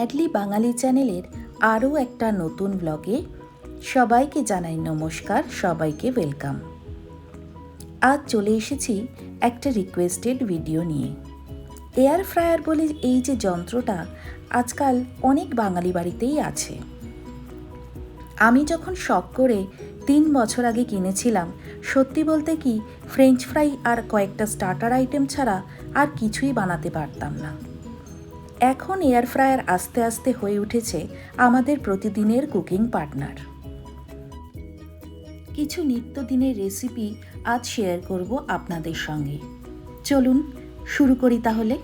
Madly বাঙালি চ্যানেলের আরও একটা নতুন ব্লগে সবাইকে জানাই নমস্কার, সবাইকে ওয়েলকাম আজ চলে এসেছি একটা রিকোয়েস্টেড ভিডিও নিয়ে। এয়ার ফ্রায়ার বলে এই যে যন্ত্রটা আজকাল অনেক বাঙালি বাড়িতেই আছে। আমি যখন শখ করে তিন বছর আগে কিনেছিলাম, সত্যি বলতে কি ফ্রেঞ্চ ফ্রাই আর কয়েকটা স্টার্টার আইটেম ছাড়া আর কিছুই বানাতে পারতাম না। এখন এয়ার ফ্রায়ার আস্তে আস্তে হয়ে উঠেছে আমাদের প্রতিদিনের কুকিং পার্টনার। কিছু নিত্যদিনের রেসিপি আজ শেয়ার করব আপনাদের সঙ্গে। চলুন, শুরু করি তাহলে।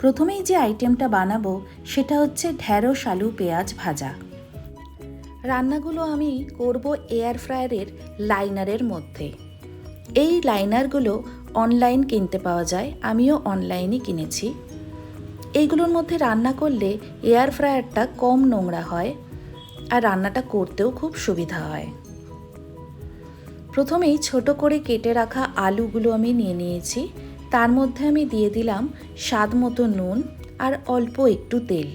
প্রথমেই যে আইটেমটা বানাবো, সেটা হচ্ছে ঢ্যাঁড়স, আলু, পেঁয়াজ ভাজা। রান্নাগুলো আমি করব এয়ার ফ্রায়ারের লাইনারের মধ্যে। এই লাইনারগুলো অনলাইন কিনতে পাওয়া যায়, আমিও অনলাইনে কিনেছি। এইগুলোর মধ্যে রান্না করলে এয়ার ফ্রায়ারটা কম নোংরা হয় আর রান্নাটা করতেও খুব সুবিধা হয়। প্রথমেই ছোট করে কেটে রাখা আলুগুলো আমি নিয়ে নিয়েছি। তার মধ্যে আমি দিয়ে দিলাম স্বাদ মতো নুন আর অল্প একটু তেল।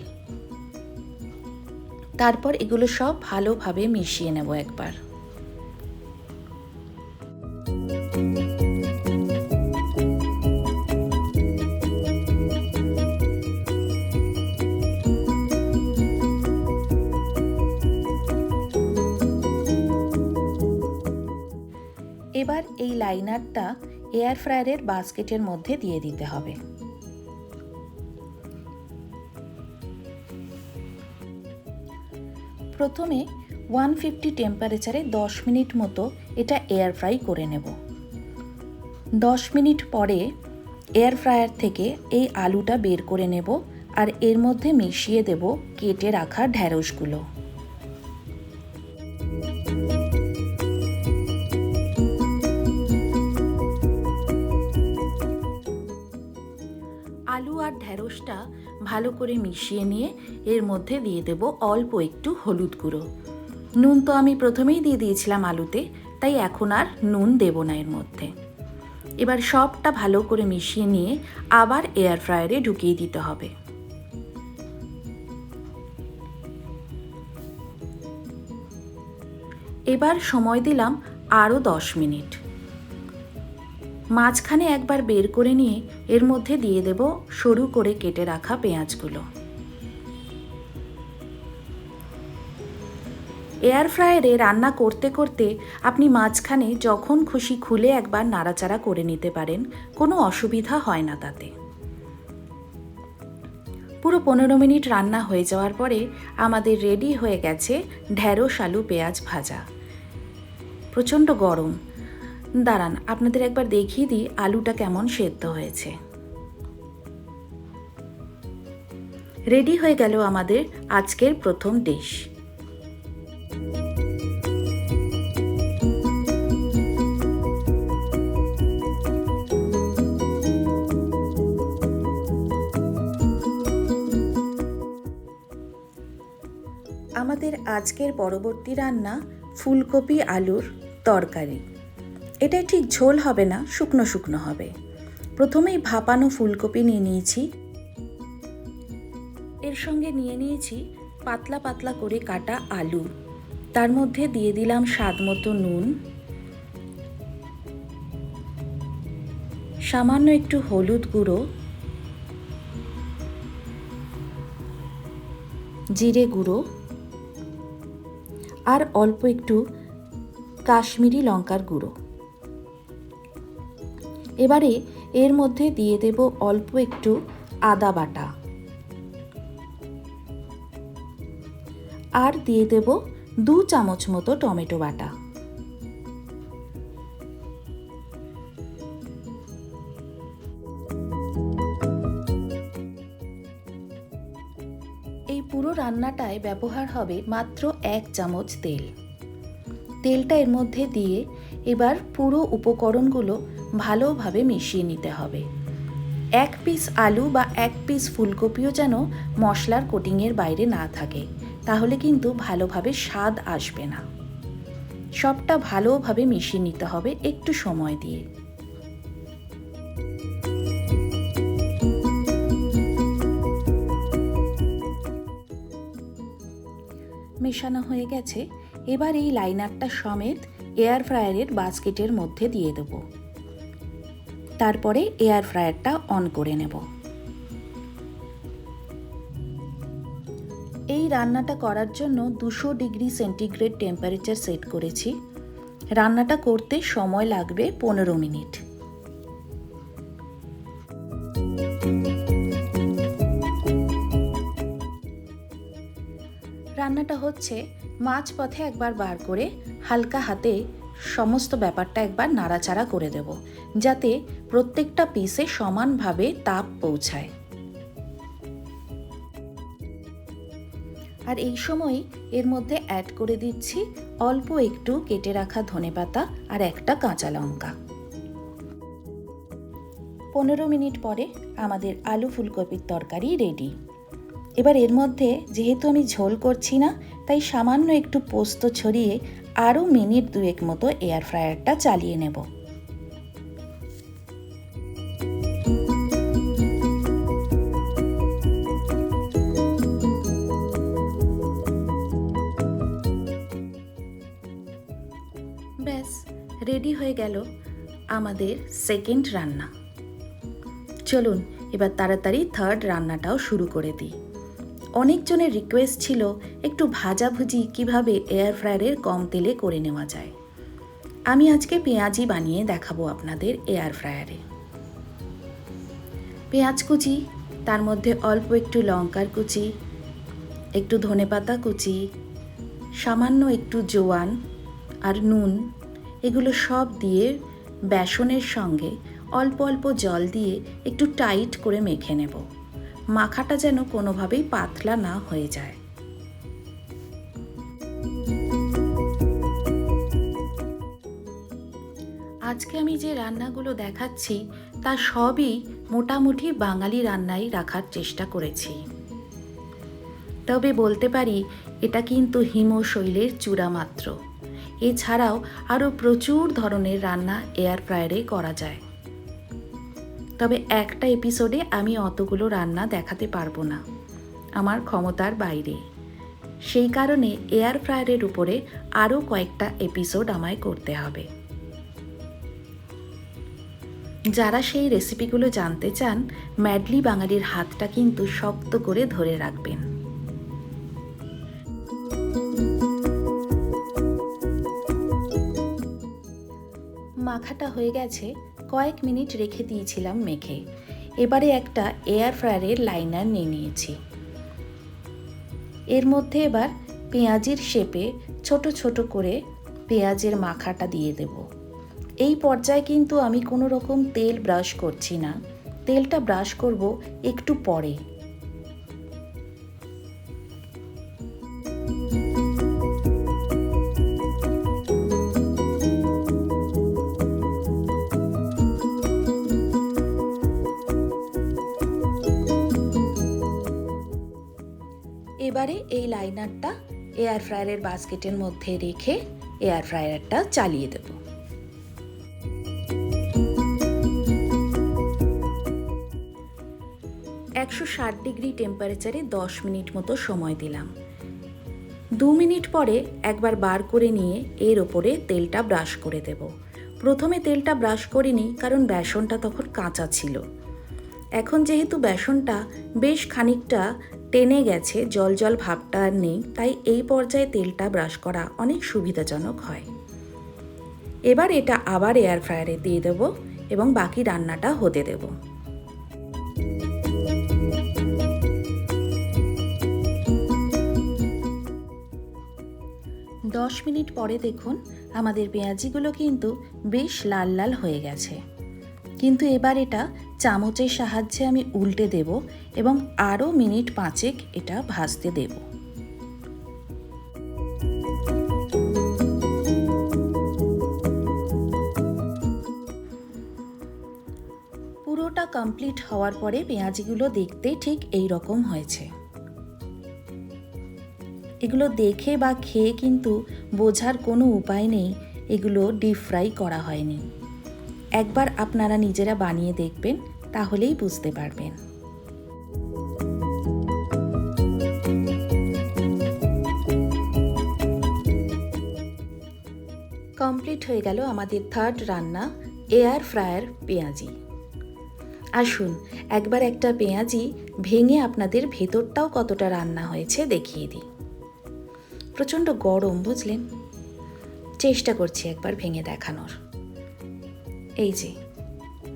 তারপর এগুলো সব ভালোভাবে মিশিয়ে নেব একবার। এই লাইনারটা এয়ার ফ্রায়ারের বাস্কেটের মধ্যে দিয়ে দিতে হবে। প্রথমে ওয়ান ফিফটি টেম্পারেচারে দশ মিনিট মতো এটা এয়ার ফ্রাই করে নেব। দশ মিনিট পরে এয়ার ফ্রায়ার থেকে এই আলুটা বের করে নেব আর এর মধ্যে মিশিয়ে দেব কেটে রাখা ঢ্যাঁড়সগুলো আর ভালো করে মিশিয়ে নিয়ে এর মধ্যে দিয়ে দেব অল্প একটু হলুদ গুঁড়ো। নুন তো আমি প্রথমেই দিয়ে দিয়েছিলাম আলুতে, তাই এখন আর নুন দেব না এর মধ্যে। এবার সবটা ভালো করে মিশিয়ে নিয়ে আবার এয়ার ফ্রায়ারে ঢুকিয়ে দিতে হবে। এবার সময় দিলাম আরও দশ মিনিট। মাঝখানে একবার বের করে নিয়ে এর মধ্যে দিয়ে দেব সরু করে কেটে রাখা পেঁয়াজগুলো। এয়ার ফ্রায়ারে রান্না করতে করতে আপনি মাঝখানে যখন খুশি খুলে একবার নাড়াচাড়া করে নিতে পারেন, কোনো অসুবিধা হয় না তাতে। পুরো পনেরো মিনিট রান্না হয়ে যাওয়ার পরে আমাদের রেডি হয়ে গেছে ঢ্যাঁড়স আলু, পেঁয়াজ ভাজা। প্রচণ্ড গরম। দাঁড়ান, আপনাদের একবার দেখিয়ে দিই আলুটা কেমন সেদ্ধ হয়েছে। রেডি হয়ে গেল আমাদের আজকের প্রথম ডিশ। আমাদের আজকের পরবর্তী রান্না ফুলকপি আলুর তরকারি। এটা ঠিক ঝোল হবে না, শুকনো শুকনো হবে। প্রথমেই ভাপানো ফুলকপি নিয়ে নিয়েছি। এর সঙ্গে নিয়ে নিয়েছি পাতলা পাতলা করে কাটা আলু। তার মধ্যে দিয়ে দিলাম স্বাদ মতো নুন। সামান্য একটু হলুদ গুঁড়ো। জিরে গুঁড়ো। আর অল্প একটু কাশ্মীরি লঙ্কার গুঁড়ো। এবারে এর মধ্যে দিয়ে দেব অল্প একটু আদা বাটা। আর দিয়ে দেব দু চামচ মতো টমেটো বাটা। এই পুরো রান্নাটায় ব্যবহার হবে মাত্র এক চামচ তেল। তেলটা এর মধ্যে দিয়ে এবার পুরো উপকরণগুলো ভালোভাবে মিশিয়ে নিতে হবে। এক পিস আলু বা এক পিস ফুলকপিও যেন মশলার কোটিংয়ের বাইরে না থাকে, তাহলে কিন্তু ভালোভাবে স্বাদ আসবে না। সবটা ভালোভাবে মিশিয়ে নিতে হবে একটু সময় দিয়ে। মেশানো হয়ে গেছে। এবার এই লাইনারটা সমেত এয়ার ফ্রায়ারের বাস্কেটের মধ্যে দিয়ে দেবো। তারপরে এয়ার ফ্রায়ারটা অন করে নেব। এই রান্নাটা করার জন্য দুশো ডিগ্রি সেন্টিগ্রেড টেম্পারেচার সেট করেছি। রান্নাটা করতে সময় লাগবে পনেরো মিনিট। রান্নাটা হচ্ছে মাছ পথে একবার বার করে হালকা হাতে সমস্ত ব্যাপারটা একবার নাড়াচাড়া করে দেব, যাতে প্রত্যেকটা পিসে সমানভাবে তাপ পৌঁছায়। আর এই সময় এর মধ্যে অ্যাড করে দিচ্ছি অল্প একটু কেটে রাখা ধনেপাতা আর একটা কাঁচা লঙ্কা। পনেরো মিনিট পরে আমাদের আলু ফুলকপির তরকারি রেডি এবার এর মধ্যে যেহেতু আমি ঝোল করছি না, তাই সামান্য একটু পোস্ত ছড়িয়ে আরও মিনিট দুয়েক মতো এয়ার ফ্রায়ারটা চালিয়ে নেব। ব্যাস, রেডি হয়ে গেল আমাদের সেকেন্ড রান্না। চলুন, এবার তাড়াতাড়ি থার্ড রান্নাটাও শুরু করে দিই। অনেকজনের রিকোয়েস্ট ছিল একটু ভাজাভুজি কীভাবে এয়ার ফ্রায়ারের কম তেলে করে নেওয়া যায়। আমি আজকে পেঁয়াজি বানিয়ে দেখাবো আপনাদের এয়ার ফ্রায়ারে পেঁয়াজ কুচি, তার মধ্যে অল্প একটু লঙ্কার কুচি, একটু ধনেপাতা কুচি, সামান্য একটু জোয়ান আর নুন, এগুলো সব দিয়ে বেসনের সঙ্গে অল্প অল্প জল দিয়ে একটু টাইট করে মেখে নেব। মাখাটা যেন কোনোভাবেই পাতলা না হয়ে যায়। আজকে আমি যে রান্নাগুলো দেখাচ্ছি, তা সবই মোটামুটি বাঙালি রান্নাই রাখার চেষ্টা করেছি। তবে বলতে পারি, এটা কিন্তু হিমশৈলের চূড়া মাত্র। এছাড়াও আরও প্রচুর ধরনের রান্না এয়ার ফ্রায়ারে করা যায়। তবে একটা এপিসোডে আমি অতগুলো রান্না দেখাতে পারব না। আমার ক্ষমতার বাইরে। সেই কারণে এয়ার ফ্রায়ারের উপরে আরও কয়েকটা এপিসোড আমায় করতে হবে। যারা সেই রেসিপিগুলো জানতে চান, ম্যাডলি বাঙালির হাতটা কিন্তু শক্ত করে ধরে রাখবেন। মাখাটা হয়ে গেছে। কয়েক মিনিট রেখে দিয়েছিলাম মেখে। এবারে একটা এয়ার ফ্রায়ারের লাইনার নিয়ে নিয়েছি। এর মধ্যে এবার পেঁয়াজের শেপে ছোট ছোট করে পেঁয়াজের মাখাটা দিয়ে দেব। এই পর্যায়ে কিন্তু আমি কোনো রকম তেল ব্রাশ করছি না। তেলটা ব্রাশ করব একটু পরে। এবারে এই লাইনারটা এয়ার ফ্রায়ারের বাস্কেটের মধ্যে রেখে এয়ার ফ্রায়ারটা চালিয়ে দেব। একশো ষাট ডিগ্রি টেম্পারেচারে দশ মিনিট মতো সময় দিলাম। দু মিনিট পরে একবার বার করে নিয়ে এর ওপরে তেলটা ব্রাশ করে দেব। প্রথমে তেলটা ব্রাশ করিনি, কারণ বেসনটা তখন কাঁচা ছিল। এখন যেহেতু বেসনটা বেশ খানিকটা টেনে গেছে, জল জল ভাবটা আর নেই, তাই এই পর্যায়ে তেলটা ব্রাশ করা অনেক সুবিধাজনক হয়। এবার এটা আবার এয়ার ফ্রায়ারে দিয়ে দেব এবং বাকি রান্নাটা হতে দেব। দশ মিনিট পরে দেখুন, আমাদের পেঁয়াজিগুলো কিন্তু বেশ লাল লাল হয়ে গেছে। কিন্তু এবার এটা চামচের সাহায্যে আমি উল্টে দেব এবং আরও মিনিট পাঁচেক এটা ভাজতে দেব। পুরোটা কমপ্লিট হওয়ার পরে পেঁয়াজিগুলো দেখতে ঠিক এই রকম হয়েছে। এগুলো দেখে বা খেয়ে কিন্তু বোঝার কোনো উপায় নেই, এগুলো ডিপ ফ্রাই করা হয়নি। একবার আপনারা নিজেরা বানিয়ে দেখবেন তাহলেই বুঝতে পারবেন। কমপ্লিট হয়ে গেল আমাদের থার্ড রান্না এয়ার ফ্রায়ার পেঁয়াজি। আসুন, একবার একটা পেঁয়াজি ভেঙে আপনাদের ভেতরটাও কতটা রান্না হয়েছে দেখিয়ে দিই। প্রচণ্ড গরম, বুঝলেন? চেষ্টা করছি একবার ভেঙে দেখানোর। এই যে,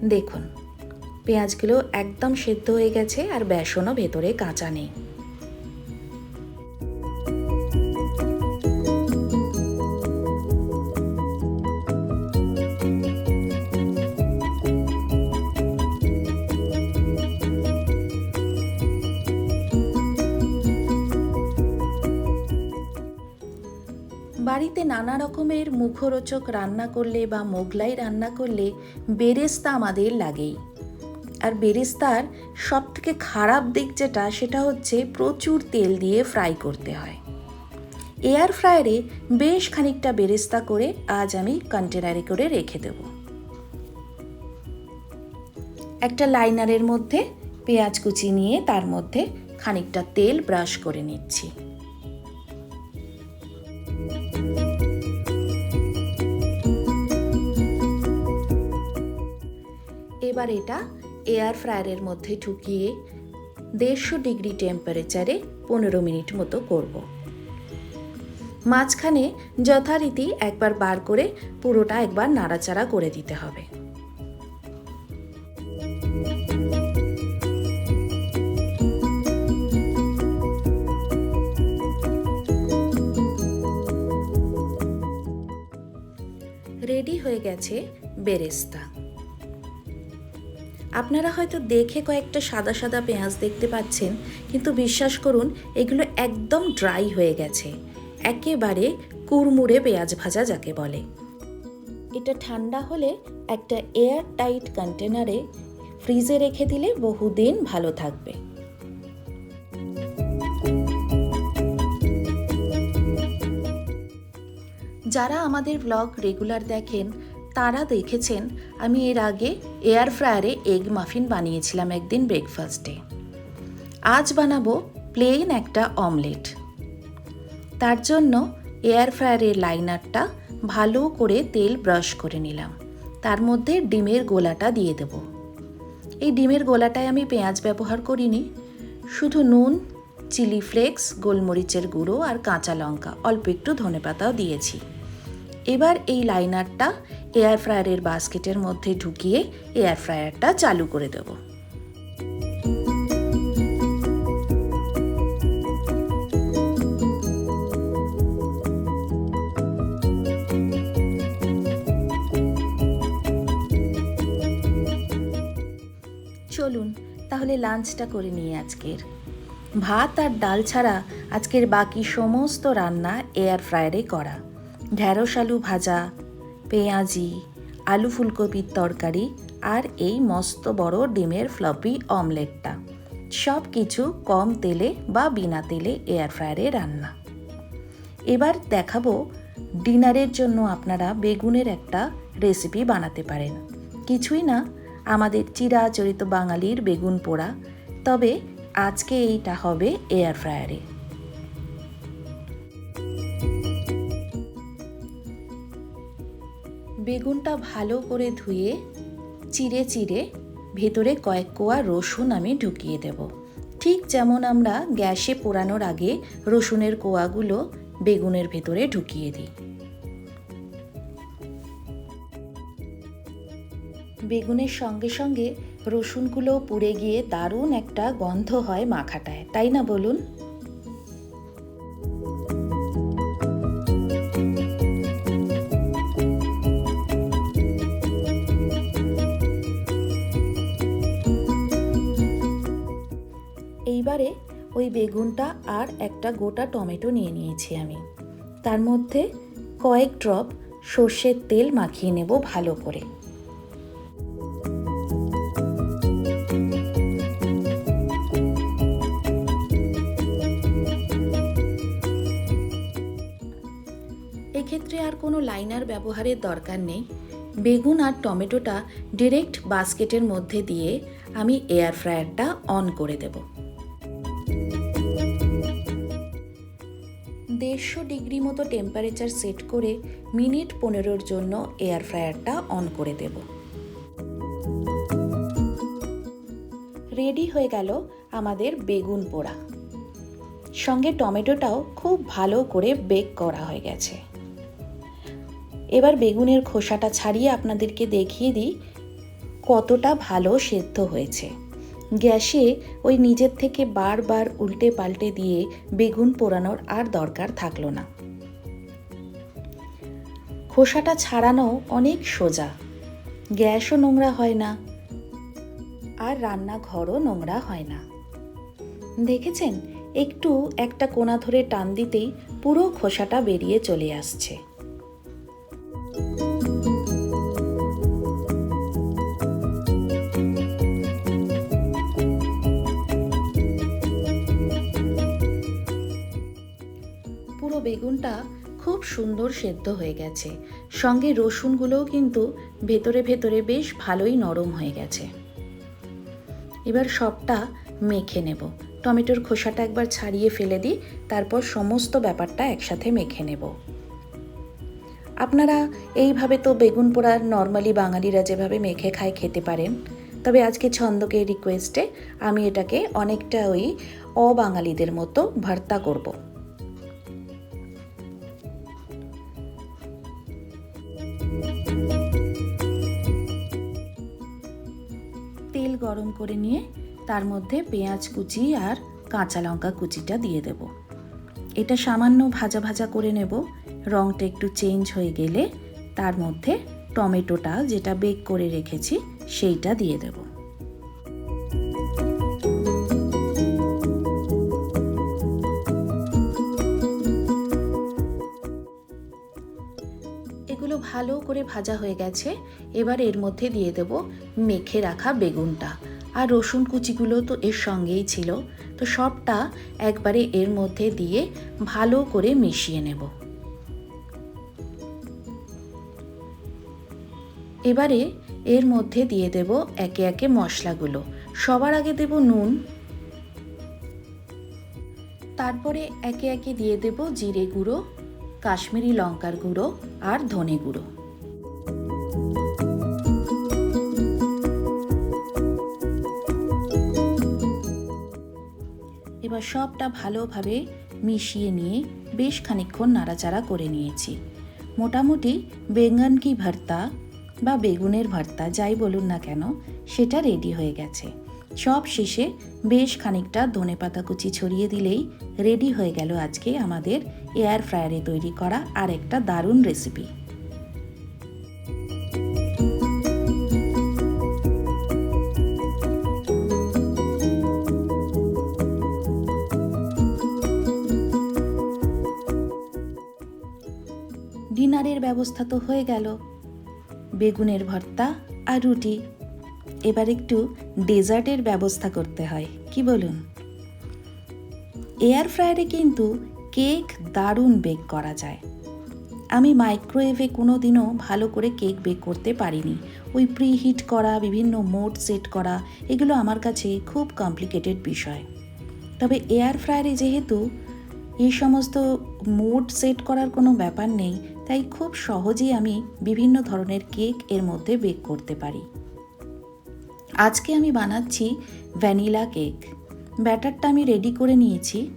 দেখুন। পেঁয়াজগুলো একদম সেদ্ধ হয়ে গেছে আর বেসনও ভেতরে কাঁচা নেই। বাড়িতে নানা রকমের মুখরোচক রান্না করলে বা মোগলাই রান্না করলে বেরেস্তা আমাদের লাগেই। আর বেরেস্তার সব থেকে খারাপ দিক যেটা, সেটা হচ্ছে প্রচুর তেল দিয়ে ফ্রাই করতে হয়। এয়ার ফ্রায়ারে বেশ খানিকটা বেরেস্তা করে আজ আমি কন্টেনারে করে রেখে দেব। একটা লাইনারের মধ্যে পেঁয়াজ কুচি নিয়ে তার মধ্যে খানিকটা তেল ব্রাশ করে নিচ্ছি। এবার এটা এয়ার ফ্রায়ারের মধ্যে ঢুকিয়ে দেড়শো ডিগ্রি টেম্পারেচারে পনেরো মিনিট মতো করব। মাঝখানে যথারীতি একবার বার করে পুরোটা একবার নাড়াচাড়া করে দিতে হবে। রেডি হয়ে গেছে বেরেস্তা। আপনারা হয়তো দেখে কয়েকটা সাদা সাদা পেঁয়াজ দেখতে পাচ্ছেন, কিন্তু বিশ্বাস করুন, এগুলো একদম ড্রাই হয়ে গেছে। একেবারে কুড়মুড়ে পেঁয়াজ ভাজা যাকে বলে। এটা ঠান্ডা হলে একটা এয়ার টাইট কন্টেনারে ফ্রিজে রেখে দিলে বহুদিন ভালো থাকবে। যারা আমাদের ব্লগ রেগুলার দেখেন তারা দেখেছেন, আমি এর আগে এয়ার ফ্রায়ারে এগ মাফিন বানিয়েছিলাম একদিন ব্রেকফাস্টে আজ বানাবো প্লেন একটা অমলেট তার জন্য এয়ার ফ্রায়ারের লাইনারটা ভালো করে তেল ব্রাশ করে নিলাম। তার মধ্যে ডিমের গোলাটা দিয়ে দেব। এই ডিমের গোলাটায় আমি পেঁয়াজ ব্যবহার করিনি। শুধু নুন, চিলি ফ্লেক্স, গোলমরিচের গুঁড়ো আর কাঁচা লঙ্কা, অল্প একটু ধনেপাতাও দিয়েছি। এবার এই লাইনারটা এয়ার ফ্রায়ারের বাস্কেটের মধ্যে ঢুকিয়ে এয়ার ফ্রায়ারটা চালু করে দেব। চলুন, তাহলে লাঞ্চটা করে নিই আজকের। ভাত আর ডাল ছাড়া আজকের বাকি সমস্ত রান্না এয়ার ফ্রায়ারে করা। ঢ্যাঁড়স আলু ভাজা, পেঁয়াজি, আলু ফুলকপির তরকারি আর এই মস্ত বড় ডিমের ফ্লপি অমলেটটা। সব কিছু কম তেলে বা বিনা তেলে এয়ার ফ্রায়ারে রান্না। এবার দেখাবো ডিনারের জন্য আপনারা বেগুনের একটা রেসিপি বানাতে পারেন। কিছুই না, আমাদের চিরাচরিত বাঙালির বেগুন পোড়া। তবে আজকে এইটা হবে এয়ার ফ্রায়ারে বেগুনটা ভালো করে ধুয়ে চিড়ে চিড়ে ভেতরে কয়েক কোয়া রসুন আমি ঢুকিয়ে দেব। ঠিক যেমন আমরা গ্যাসে পোড়ানোর আগে রসুনের কোয়াগুলো বেগুনের ভেতরে ঢুকিয়ে দিই। বেগুনের সঙ্গে সঙ্গে রসুনগুলো পুড়ে গিয়ে দারুণ একটা গন্ধ হয় মাখাটায়, তাই না বলুন? ওই বেগুনটা আর একটা গোটা টমেটো নিয়ে নিয়েছি আমি। তার মধ্যে কয়েক ড্রপ সর্ষের তেল মাখিয়ে নেব ভালো করে। এক্ষেত্রে আর কোনো লাইনার ব্যবহারের দরকার নেই। বেগুন আর টমেটোটা ডিরেক্ট বাস্কেটের মধ্যে দিয়ে আমি এয়ার ফ্রায়ারটা অন করে দেব। দেড়শো ডিগ্রি মতো টেম্পারেচার সেট করে মিনিট পনেরোর জন্য এয়ার ফ্রায়ারটা অন করে দেব। রেডি হয়ে গেল আমাদের বেগুন পোড়া। সঙ্গে টমেটোটাও খুব ভালো করে বেক করা হয়ে গেছে। এবার বেগুনের খোসাটা ছাড়িয়ে আপনাদেরকে দেখিয়ে দিই কতটা ভালো সেদ্ধ হয়েছে। গ্যাসে ওই নিজের থেকে বারবার উল্টে পাল্টে দিয়ে বেগুন পোড়ানোর আর দরকার থাকল না। খোসাটা ছাড়ানো অনেক সোজা। গ্যাসও নোংরা হয় না। আর রান্নাঘরও নোংরা হয় না। দেখেছেন? একটু একটা কোনা ধরে টান দিতেই পুরো খোসাটা বেরিয়ে চলে আসছে। বেগুনটা খুব সুন্দর সেদ্ধ হয়ে গেছে। সঙ্গে রসুনগুলোও কিন্তু ভেতরে ভেতরে বেশ ভালোই নরম হয়ে গেছে। এবার সবটা মেখে নেব। টমেটোর খোসাটা একবার ছাড়িয়ে ফেলে দিই, তারপর সমস্ত ব্যাপারটা একসাথে মেখে নেব। আপনারা এইভাবে তো বেগুন পোড়া নর্মালি বাঙালিরা যেভাবে মেখে খায় খেতে পারেন। তবে আজকে ছন্দকে রিকোয়েস্টে আমি এটাকে অনেকটা ওই অবাঙালিদের মতো ভর্তা করব। গরম করে নিয়ে তার মধ্যে পেঁয়াজ কুচি আর কাঁচা লঙ্কা কুচিটা দিয়ে দেব। এটা সামান্য ভাজা ভাজা করে নেব। রঙটা একটু চেঞ্জ হয়ে গেলে তার মধ্যে টমেটোটা যেটা বেক করে রেখেছি, সেইটা দিয়ে দেব। ভালো করে ভাজা হয়ে গেছে। এবার এর মধ্যে দিয়ে দেব মেখে রাখা বেগুনটা। আর রসুন কুচিগুলো তো এর সঙ্গেই ছিল। তো সবটা একবারে এর মধ্যে দিয়ে ভালো করে মিশিয়ে নেব। এবারে এর মধ্যে দিয়ে দেব একে একে মশলাগুলো। সবার আগে দেব নুন। তারপরে একে একে দিয়ে দেব জিরে গুঁড়ো। কাশ্মীরি লঙ্কার গুঁড়ো আর ধনে গুঁড়ো। এবার সবটা ভালোভাবে মিশিয়ে নিয়ে বেশ খানিক্ষণ নাড়াচাড়া করে নিয়েছি। মোটামুটি বেঙ্গন কি ভর্তা বা বেগুনের ভর্তা যাই বলুন না কেন, সেটা রেডি হয়ে গেছে। সব শেষে বেশ খানিকটা ধনে পাতা কুচি ছড়িয়ে দিলেই রেডি হয়ে গেল আজকে আমাদের এয়ার ফ্রায়ারে তৈরি করা আর একটা দারুণ রেসিপি। ডিনারের ব্যবস্থা তো হয়ে গেল। বেগুনের ভর্তা আর রুটি এবার একটু ডেজার্টের ব্যবস্থা করতে হয়, কি বলুন? এয়ার ফ্রায়ারে কিন্তু কেক দারুণ বেক করা যায়। আমি মাইক্রোওয়েভে কোনো দিনও ভালো করে কেক বেক করতে পারিনি। ওই প্রি হিট করা, বিভিন্ন মোড সেট করা, এগুলো আমার কাছে খুব কমপ্লিকেটেড বিষয়। তবে এয়ার ফ্রায়ারে যেহেতু এই সমস্ত মোড সেট করার কোনো ব্যাপার নেই, তাই খুব সহজেই আমি বিভিন্ন ধরনের কেক এর মধ্যে বেক করতে পারি। আজকে আমি বানাচ্ছি ভ্যানিলা কেক। ব্যাটারটা আমি রেডি করে নিয়েছি।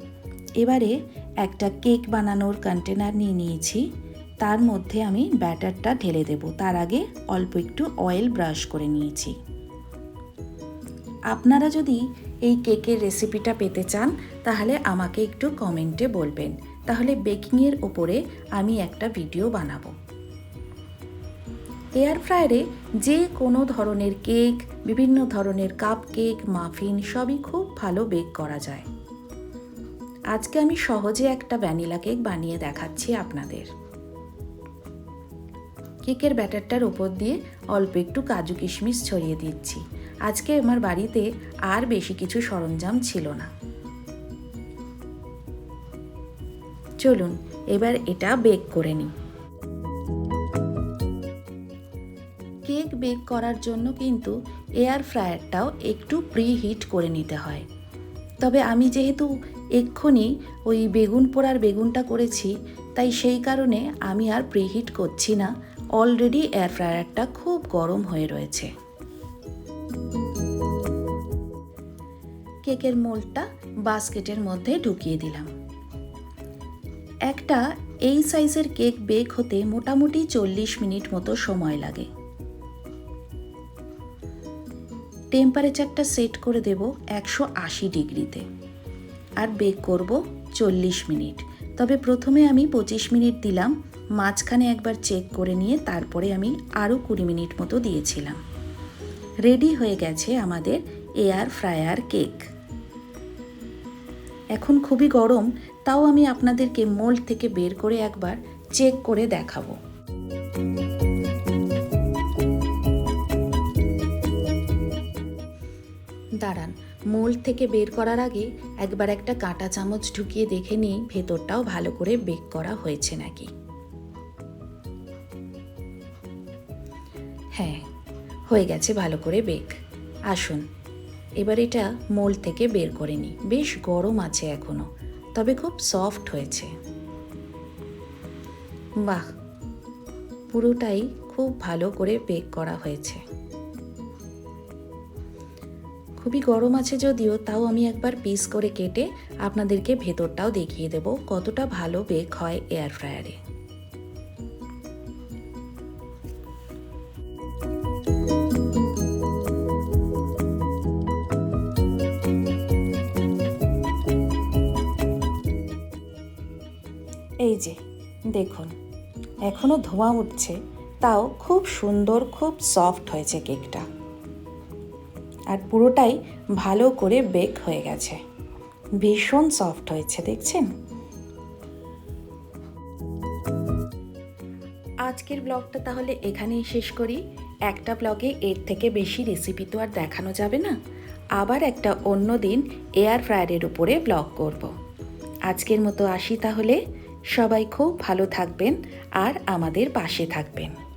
এবারে একটা কেক বানানোর কন্টেনার নিয়ে নিয়েছি। তার মধ্যে আমি ব্যাটারটা ঢেলে দেব। তার আগে অল্প একটু অয়েল ব্রাশ করে নিয়েছি। আপনারা যদি এই কেকের রেসিপিটা পেতে চান, তাহলে আমাকে একটু কমেন্টে বলবেন। তাহলে বেকিংয়ের ওপরে আমি একটা ভিডিও বানাবো। এয়ার ফ্রায়ারে যে কোনো ধরনের কেক, বিভিন্ন ধরনের কাপ কেক মাফিন সবই খুব ভালো বেক করা যায়। আজকে আমি সহজে একটা ভ্যানিলা কেক বানিয়ে দেখাচ্ছি আপনাদের। কেকের ব্যাটারটার ওপর দিয়ে অল্প একটু কাজু কিশমিশ ছড়িয়ে দিচ্ছি। আজকে আমার বাড়িতে আর বেশি কিছু সরঞ্জাম ছিল না। চলুন, এবার এটা বেক করে নিই। বেক করার জন্য কিন্তু এয়ার ফ্রায়ারটাও একটু প্রি হিট করে নিতে হয়। তবে আমি যেহেতু এক্ষুনি ওই বেগুন পোড়ার বেগুনটা করেছি, তাই সেই কারণে আমি আর প্রিহিট করছি না। অলরেডি এয়ার ফ্রায়ারটা খুব গরম হয়ে রয়েছে। কেকের মোল্ডটা বাস্কেটের মধ্যে ঢুকিয়ে দিলাম। একটা এই সাইজের কেক বেক হতে মোটামুটি চল্লিশ মিনিট মতো সময় লাগে। টেম্পারেচারটা সেট করে দেব একশো আশি ডিগ্রিতে। আর বেক করব চল্লিশ মিনিট। তবে প্রথমে আমি পঁচিশ মিনিট দিলাম, মাঝখানে একবার চেক করে নিয়ে তারপরে আমি আরও কুড়ি মিনিট মতো দিয়েছিলাম। রেডি হয়ে গেছে আমাদের এয়ার ফ্রায়ার কেক এখন খুবই গরম, তাও আমি আপনাদেরকে মোল্ড থেকে বের করে একবার চেক করে দেখাবো। মোল্ড থেকে বের করার আগে একবার একটা কাঁটা চামচ ঢুকিয়ে দেখে নিই ভেতরটাও ভালো করে বেক করা হয়েছে নাকি। হ্যাঁ হয়ে গেছে ভালো করে বেক। আসুন, এবার এটা মোল থেকে বের করে নিই। বেশ গরম আছে এখনও, তবে খুব সফট হয়েছে। বাহ, পুরোটাই খুব ভালো করে বেক করা হয়েছে। খুবই গরম আছে যদিও, তাও আমি একবার পিস করে কেটে আপনাদেরকে ভেতরটাও দেখিয়ে দেব কতটা ভালো বেক হয় এয়ার ফ্রায়ারে এই যে, দেখুন এখনও ধোঁয়া উঠছে, তাও খুব সুন্দর, খুব সফট হয়েছে কেকটা আর পুরোটাই ভালো করে বেক হয়ে গেছে। ভীষণ সফট হয়েছে, দেখছেন? আজকের ব্লগটা তাহলে এখানেই শেষ করি। একটা ব্লগে এর থেকে বেশি রেসিপি তো আর দেখানো যাবে না। আবার একটা অন্য দিন এয়ার ফ্রায়ারের উপরে ব্লগ করব। আজকের মতো আসি তাহলে। সবাই খুব ভালো থাকবেন আর আমাদের পাশে থাকবেন।